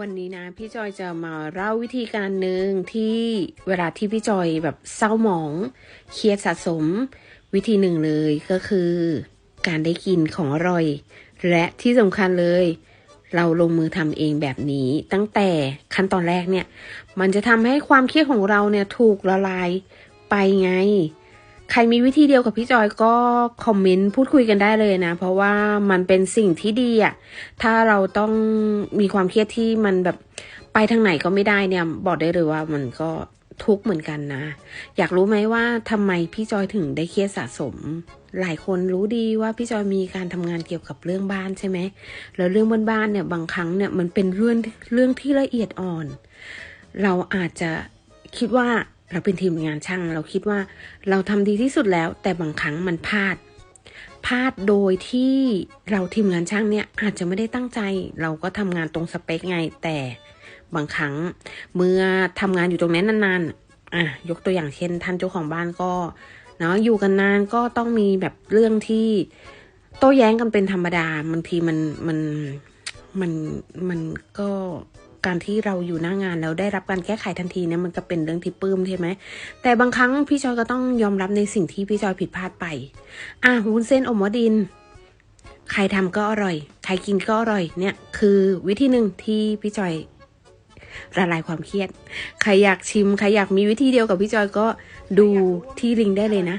วันนี้นะพี่จอยจะมาเล่าวิธีการหนึ่งที่เวลาที่พี่จอยแบบเศร้าหมองเครียดสะสมวิธีหนึ่งเลยก็คือ การได้กินของอร่อย และที่สำคัญเลย เราลงมือทำเองแบบนี้ ตั้งแต่ขั้นตอนแรกเนี่ย มันจะทำให้ความเครียดของเราเนี่ยถูกละลายไปไง ใครมีวิธีเดียวกับพี่จอยก็คอมเมนต์พูดคุยกันได้เลยนะ เพราะว่ามันเป็นสิ่งที่ดีอะถ้าเราต้องมีความเครียดที่มันแบบไปทางไหนก็ไม่ได้เนี่ย บอกได้เลยว่ามันก็ทุกข์เหมือนกันนะ อยากรู้ไหมว่าทำไมพี่จอยถึงได้เครียดสะสม หลายคนรู้ดีว่าพี่จอยมีการทำงานเกี่ยวกับเรื่องบ้านใช่ไหมแล้วเรื่องบ้านๆเนี่ยบางครั้งเนี่ยมันเป็นเรื่องเรื่องที่ละเอียดอ่อน เราอาจจะคิดว่า เราเป็นทีมงานช่างเราคิดว่าเราทำดีที่สุดแล้ว แต่บางครั้งมันพลาดพลาดโดยที่เราทีมงานช่างเนี่ยอาจจะไม่ได้ตั้งใจ เราก็ทำงานตรงสเปคไง แต่บางครั้งเมื่อทำงานอยู่ตรงนั้นนานๆอะยกตัวอย่างเช่นท่านเจ้าของบ้านก็เนาะอยู่กันนานก็ต้องมีแบบเรื่องที่โต้แย้งกันเป็นธรรมดาบางทีมันมันมันมันก็ การที่เราอยู่หน้างานแล้วได้รับการแก้ไขทันทีเนี่ยมันก็เป็นเรื่องที่ปลื้มใช่ไหมแต่บางครั้งพี่จอยก็ต้องยอมรับในสิ่งที่พี่จอยผิดพลาดไป อะวุ้นเส้นอมวดิน ใครทำก็อร่อย ใครกินก็อร่อยเนี่ยคือวิธีหนึ่งที่พี่จอยละลายความเครียด ใครอยากชิม ใครอยากมีวิธีเดียวกับพี่จอยก็ดูที่ลิงได้เลยนะ